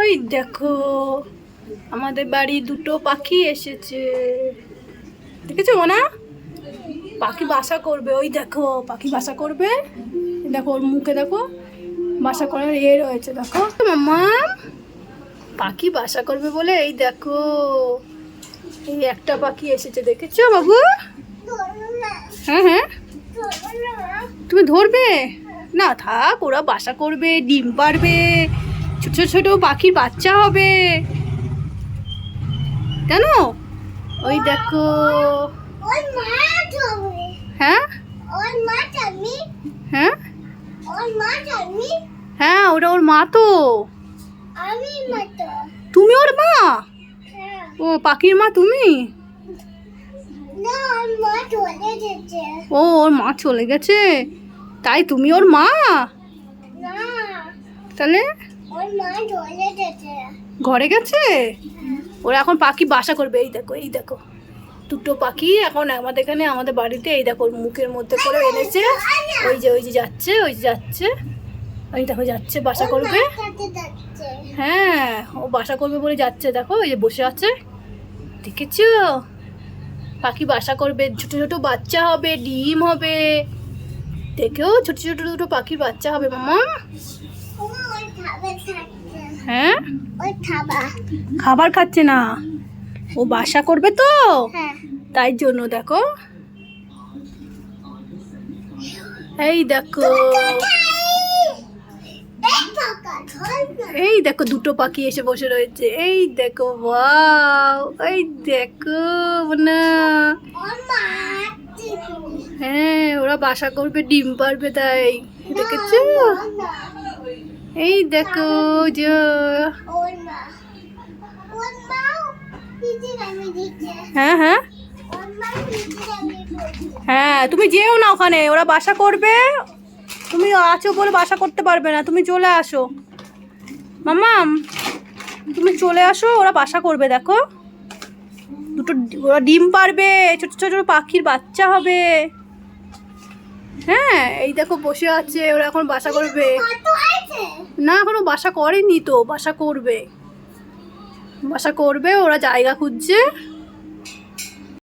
ওই দেখো, আমাদের বাড়ি দুটো পাখি এসেছে। দেখেছ না পাখি বাসা করবে, ওই দেখো, পাখি বাসা করবে। দেখো ওর মুখে, দেখো, বাসা করার এ রয়েছে, দেখো। মাম্মা, পাখি বাসা করবে বলে, এই দেখো, এই একটা পাখি এসেছে, দেখেছ বাবু? হ্যাঁ হ্যাঁ। তুমি ধরবে? না থাক ওরা বাসা করবে ডিম পারবে ছোট ছোট পাখির বাচ্চা হবে। কেন ওই দেখো। ওর হ্যাঁ? ওর হ্যাঁ? ওর মা হ্যাঁ ওটা ওর মা তো। তুমি ওর মা? হ্যাঁ। ও পাখির মা তুমি? ওর ও ওর মা চলে গেছে? তাই তুমি ওর মা? তাহলে? ঘরে গেছে? ওরা এখন পাখি বাসা করবে এই দেখো এই দেখো। দুটো পাখি এখন আমাদের এখানে আমাদের বাড়িতে এই দেখো মুখের মধ্যে করে এনেছে। ওই যে ওই যে যাচ্ছে ওই যে যাচ্ছে। ওই দেখো যাচ্ছে বাসা করবে। হ্যাঁ ও বাসা করবে বলে যাচ্ছে দেখো ওই যে বসে আছে। দেখেছ? পাখি বাসা করবে ছোট ছোট বাচ্চা হবে ডিম হবে। দেখেও ছোট ছোট দুটো পাখির বাচ্চা হবে মামা। খাবার খাচ্ছে হ্যাঁ? খাবার খাচ্ছে না। ও বাসা করবে তো? হ্যাঁ। তাই জন্য দেখো। এই দেখো। এই এই দেখো দুটো পাখি এসে বসে রয়েছে। এই দেখো ওয়াও। এই দেখো না ওর বাসা করবে, ডিম পারবে তাই। দেখেছ এই দেখো, যে। হ্যাঁ হ্যাঁ। হ্যাঁ তুমি যেও না ওখানে, ওরা বাসা করবে। তুমি আছো বলে বাসা করতে পারবে না, তুমি চলে আসো। মামাম, তুমি চলে আসো, ওরা বাসা করবে, দেখো। দুটো, ওরা ডিম পারবে, ছোট ছোট ছোট পাখির বাচ্চা হবে। হ্যাঁ এই দেখো বসে আছে ওরা এখন বাসা করবে। না এখনও বাসা করেনি তো বাসা করবে। বাসা করবে ওরা জায়গা খুঁজছে।